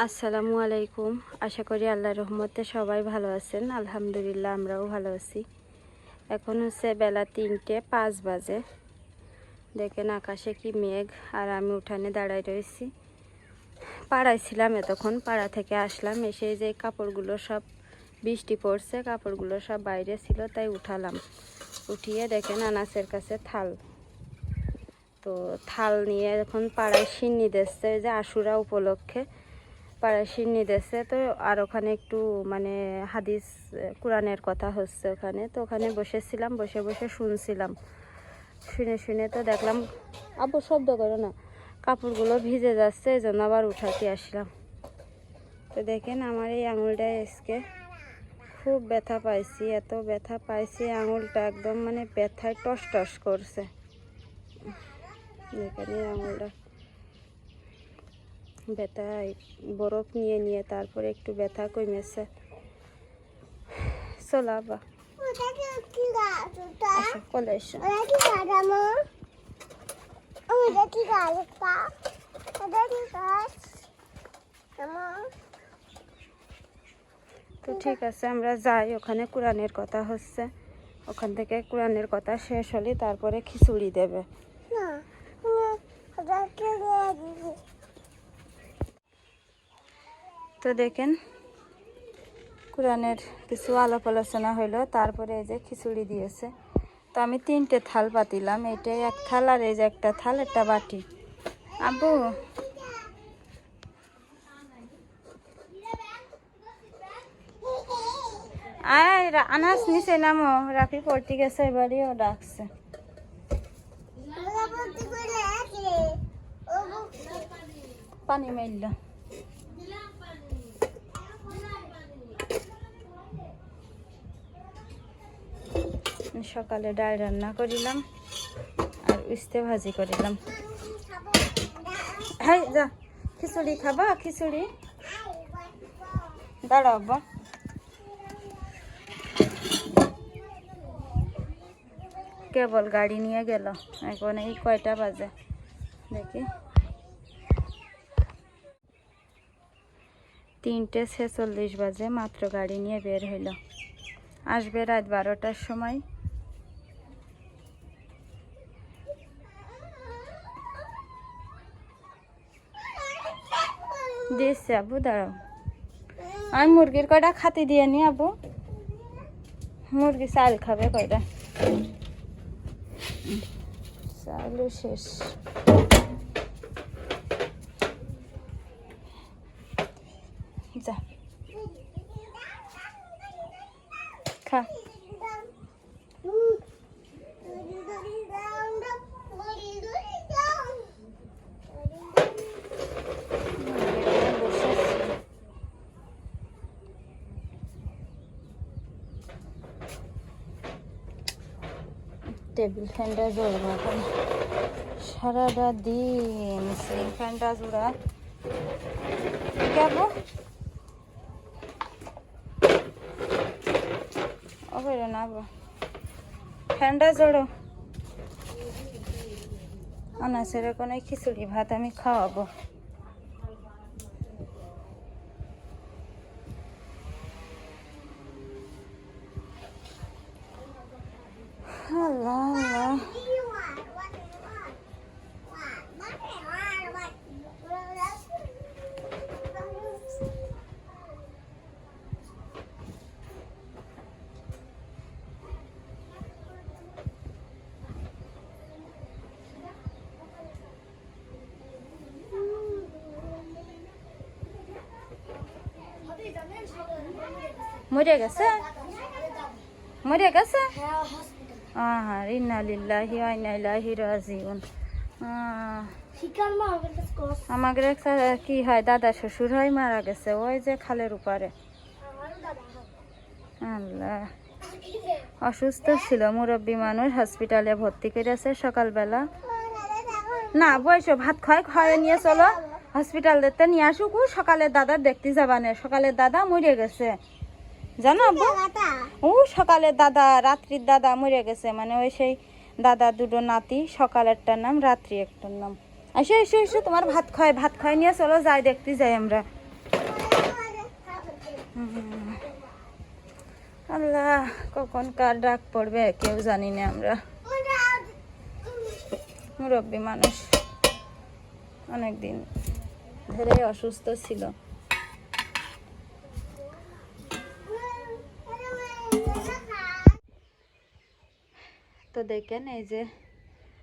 আসসালামু আলাইকুম। আশা করি আল্লাহ রহমতে সবাই ভালো আছেন। আলহামদুলিল্লাহ, আমরাও ভালো আছি। এখন হচ্ছে বেলা তিনটে, পাঁচ বাজে। দেখেন আকাশে কি মেঘ, আর আমি উঠানে দাঁড়ায় রয়েছি। পাড়ায় ছিলাম এতক্ষণ, পাড়া থেকে আসলাম। এসে যে কাপড়গুলো সব বৃষ্টি পড়ছে, কাপড়গুলো সব বাইরে ছিল, তাই উঠালাম। উঠিয়ে দেখেন আনাসের কাছে থাল। তো থাল নিয়ে এখন পাড়ায় সিন্নি দিচ্ছে যে আশুরা উপলক্ষে। পাড়ায় সিন্নি দিচ্ছে তো আর ওখানে একটু মানে হাদিস কোরআনের কথা হচ্ছে ওখানে। তো ওখানে বসেছিলাম, বসে বসে শুনছিলাম। শুনে শুনে তো দেখলাম আবু শব্দ করো না, কাপড়গুলো ভিজে যাচ্ছে এই জন্য আবার উঠাতে আসলাম। তো দেখেন আমার এই আঙুলটা আজকে খুব ব্যথা পাইছি, এত ব্যথা পাইছি, আঙুলটা একদম মানে ব্যথায় টস টস করছে। দেখেন এই আঙুলটা। ব্যথা বরফ নিয়ে নিয়ে তারপরে একটু ব্যথা কমেছে। চলো আবা আসো কলে এসো। তো ঠিক আছে, আমরা যাই। ওখানে কোরআনের কথা হচ্ছে। ওখান থেকে কোরআনের কথা শেষ হলে তারপরে খিচুড়ি দেবে। তো দেখেন কোরআনের কিছু আলাপ আলোচনা হইল তারপরে এই যে খিচুড়ি দিয়েছে তো আমি তিনটে থাল পাতিলাম এইটাই এক থাল আর এই যে একটা থাল একটা বাটি আব্বু আয় আনাস নিচে নামো রাফি পড়তে গেছে এবারেও ডাকছে পানি মারল সকালে ডাল রান্না করিলাম আর উস্তে ভাজি করিলাম। হ্যাঁ যা, খিচুড়ি খাবা, খিচুড়ি? দাঁড়াও বা কেবল গাড়ি নিয়ে গেল, এখন এই কয়টা বাজে? দেখি। তিনটে ছেচল্লিশ বাজে, মাত্র গাড়ি নিয়ে বের হইল। আসবে রাত বারোটার সময়। দিয়েছে আবু দাঁড়াও। আমি মুরগির কয়টা খাতি দিয়ে নি আবু মুরগি চাল খাবে কয়টা? চালও শেষ। যা। খা। টেবিল ফ্যানটা জ্বলবো এখন সারাটা দিন সিলিং ফ্যানটা জোড়া। কেব ওপরে না কোনো খিচুড়ি ভাত আমি খাওয়াবো। আল্লাহ আল্লাহ মরে গেছে মরে গেছে আহার ইন্না লিল্লাহি ওয়া ইন্না ইলাইহি রাজিউন। আমাদের একটা কি হয় দাদা শ্বশুর হয় মারা গেছে ওই যে খালের উপরে। আল্লাহ। অসুস্থ ছিল মুরব্বী মানুষ হসপিটালে ভর্তি করেছে সকালবেলা। না বয়স ভাত খায় খাওয়া নিয়ে চলো। হসপিটাল দেখতে নিয়ে আসুক সকালে দাদা দেখতে যাবানে সকালে দাদা মরে গেছে। জানো আব্বু? ও সকালের দাদা রাত্রির দাদা মরে গেছে। মানে ওই সেই দাদা দুটো নাতি সকালেরটার নাম রাত্রি একটার নাম। এসো এসো এসো তোমার ভাত খায় ভাত খায় নিয়ে চলো যাই দেখতে যাই আমরা। আল্লাহ কখন কার ডাক পড়বে কেউ জানি না আমরা। মুরব্বী মানুষ। অনেক দিন ধরে অসুস্থ ছিল। তো দেখেন এই যে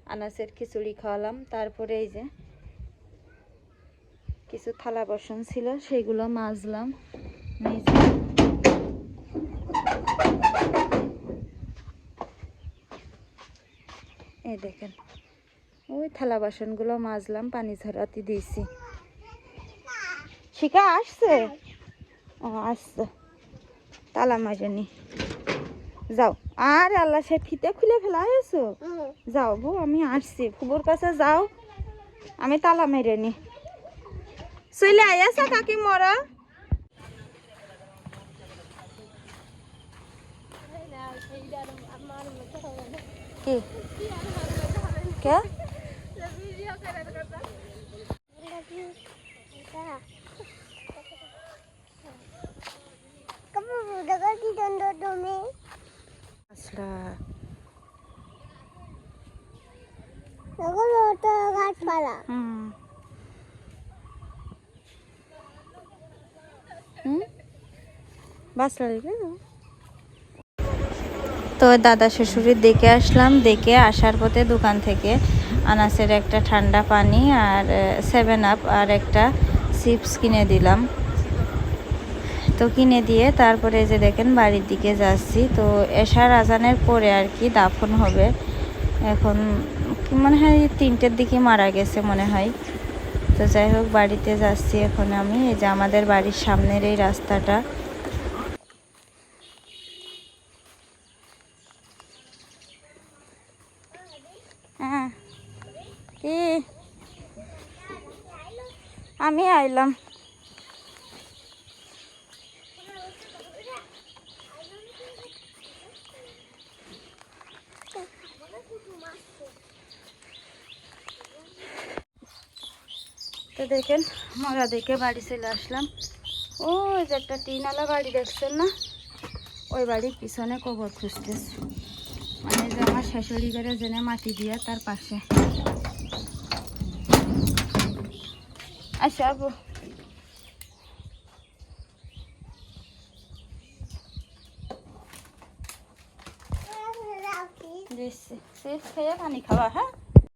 আনাসের খিচুড়ি খাওয়ালাম, তারপরে এই যে কিছু থালা বাসন ছিল, সেগুলো মাজলাম। এই এই দেখেন, ওই থালা বাসনগুলো মাজলাম, পানি ঝরাতে দিয়েছি। শিকা আসছে? ও, আসছে। তালা মাজনি। যাও আর আল্লাহ সে ফিতে খুলে ফেলা হয়েছো যাও বউ আমি আসছি ফুবুর কাছে যাও আমি তালা মেরে নি চলে আইয়াছা কাকি মরা কি কে আসলা গাছপালা। হুম। হুম? বাস লাগবে তো দাদা শ্বশুরের দেখে আসলাম দেখে আসার পথে দোকান থেকে আনাসের একটা ঠান্ডা পানি আর সেভেন আপ আর একটা চিপস কিনে দিলাম। তো কিনে দিয়ে তারপরে যে দেখেন বাড়ির দিকে যাচ্ছি। তো এশার আজানের পরে আর কি দাফন হবে। এখন মনে হয় তিনটের দিকে মারা গেছে মনে হয়। তো যাই হোক, বাড়িতে যাচ্ছি এখন আমি। এই যে আমাদের বাড়ির সামনের এই রাস্তাটা। হ্যাঁ। আমি আইলাম। তো দেখেন, মরা দেখে বাড়ি চলে আসলাম। ওই যে একটা টিনালা বাড়ি দেখছেন না? ওই বাড়ির পিছনে কবর খুঁজতেছে। মানে যে আমার শাশুড়ি করে জেনে মাটি দিয়ে তার পাশে। আচ্ছা আবু দিচ্ছি। খেয়ে পানি খাওয়া হ্যাঁ?